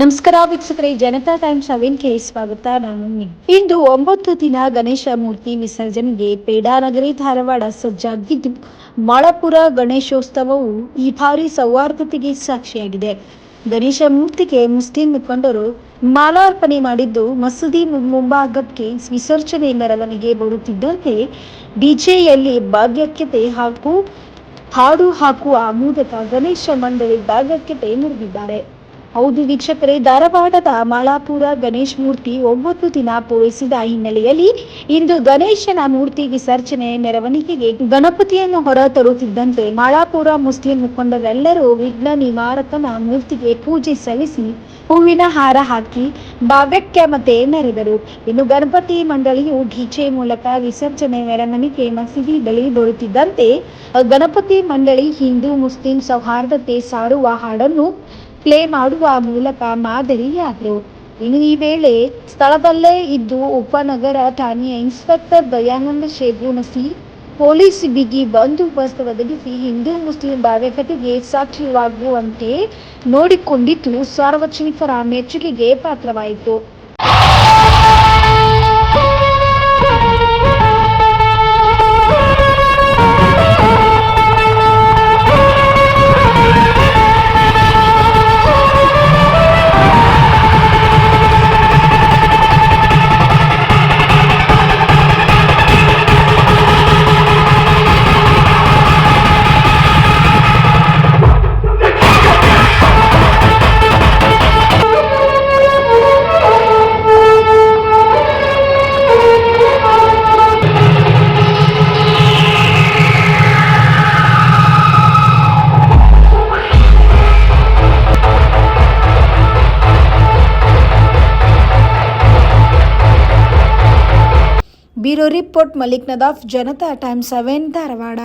ನಮಸ್ಕಾರ ವೀಕ್ಷಕರೇ, Janata times K ಸ್ವಾಗತ, ನಾನು ಇಂದು ಒಂಬತ್ತು ದಿನ ಗಣೇಶ ಮೂರ್ತಿ ವಿಸರ್ಜನೆಗೆ ಪೇಡಾನಗರಿ, ಧಾರವಾಡ ಸಜ್ಜಾಗಿದ್ದು ಮಾಳಪುರ ಗಣೇಶೋತ್ಸವವು ಈ ಬಾರಿ ಸೌಹಾರ್ದತೆಗೆ ಸಾಕ್ಷಿಯಾಗಿದೆ. ಗಣೇಶ ಮೂರ್ತಿಗೆ ಮುಸ್ಲಿಂ ಮುಖಂಡರು ಮಾಲಾರ್ಪಣೆ ಮಾಡಿದ್ದು, ಮಸೂದಿ ಮುಂಭಾಗಕ್ಕೆ ವಿಸರ್ಜನೆ ಮೆರವಣಿಗೆ ಬರುತ್ತಿದ್ದಂತೆ ಡಿಜೆಯಲ್ಲಿ ಭಾಗ್ಯಕ್ಕೆ ಹಾಗೂ ಹಾಡು ಹಾಕುವ ಮೂಲಕ ಗಣೇಶ ಮಂಡಳಿ ಭಾಗ್ಯಕ್ಕೆ ಮುರಿದಿದ್ದಾರೆ. ಹೌದು ವೀಕ್ಷಕರೇ, ಧಾರವಾಡದ ಮಾಳಾಪುರ ಗಣೇಶ್ ಮೂರ್ತಿ ಒಂಬತ್ತು ದಿನ ಪೂರೈಸಿದ ಹಿನ್ನೆಲೆಯಲ್ಲಿ ಇಂದು ಗಣೇಶನ ಮೂರ್ತಿ ವಿಸರ್ಜನೆ ಮೆರವಣಿಗೆಗೆ ಗಣಪತಿಯನ್ನು ಹೊರ ತರುತ್ತಿದ್ದಂತೆ ಮಾಳಾಪುರ ಮುಸ್ಲಿಂ ಮುಖಂಡರೆಲ್ಲರೂ ವಿಘ್ನ ನಿವಾರಕನ ಮೂರ್ತಿಗೆ ಪೂಜೆ ಸಲ್ಲಿಸಿ ಹೂವಿನ ಹಾರ ಹಾಕಿ ಭಾವ್ಯಕ್ಕೆ ಮತ್ತೆ ನೆರೆದರು. ಇನ್ನು ಗಣಪತಿ ಮಂಡಳಿಯು ಡಿಜೆ ಮೂಲಕ ವಿಸರ್ಜನೆ ಮೆರವಣಿಗೆ ಮಸೀದಿ ಬಳಿ ಬರುತ್ತಿದ್ದಂತೆ ಗಣಪತಿ ಮಂಡಳಿ ಹಿಂದೂ ಮುಸ್ಲಿಂ ಸೌಹಾರ್ದತೆ ಸಾರುವ ಹಾಡನ್ನು ಪ್ಲೇ ಮಾಡುವ ಮೂಲಕ ಮಾದರಿಯಾದರು. ಇನ್ನು ಈ ವೇಳೆ ಸ್ಥಳದಲ್ಲೇ ಇದ್ದು ಉಪನಗರ ಠಾಣೆಯ ಇನ್ಸ್ಪೆಕ್ಟರ್ ದಯಾನಂದ ಶೇಗುಣಸಿ ಪೊಲೀಸ್ ಬಿಗಿ ಬಂದೋಬಸ್ತ್ ಒದಗಿಸಿ ಹಿಂದೂ ಮುಸ್ಲಿಂ ಭಾವ್ಯಕತೆಗೆ ಸಾಕ್ಷಿಯಾಗುವಂತೆ ನೋಡಿಕೊಂಡಿದ್ದು ಸಾರ್ವಜನಿಕರ ಮೆಚ್ಚುಗೆಗೆ ಪಾತ್ರವಾಯಿತು. Bureau report Malik Nadaf Janata time seven Dharwad.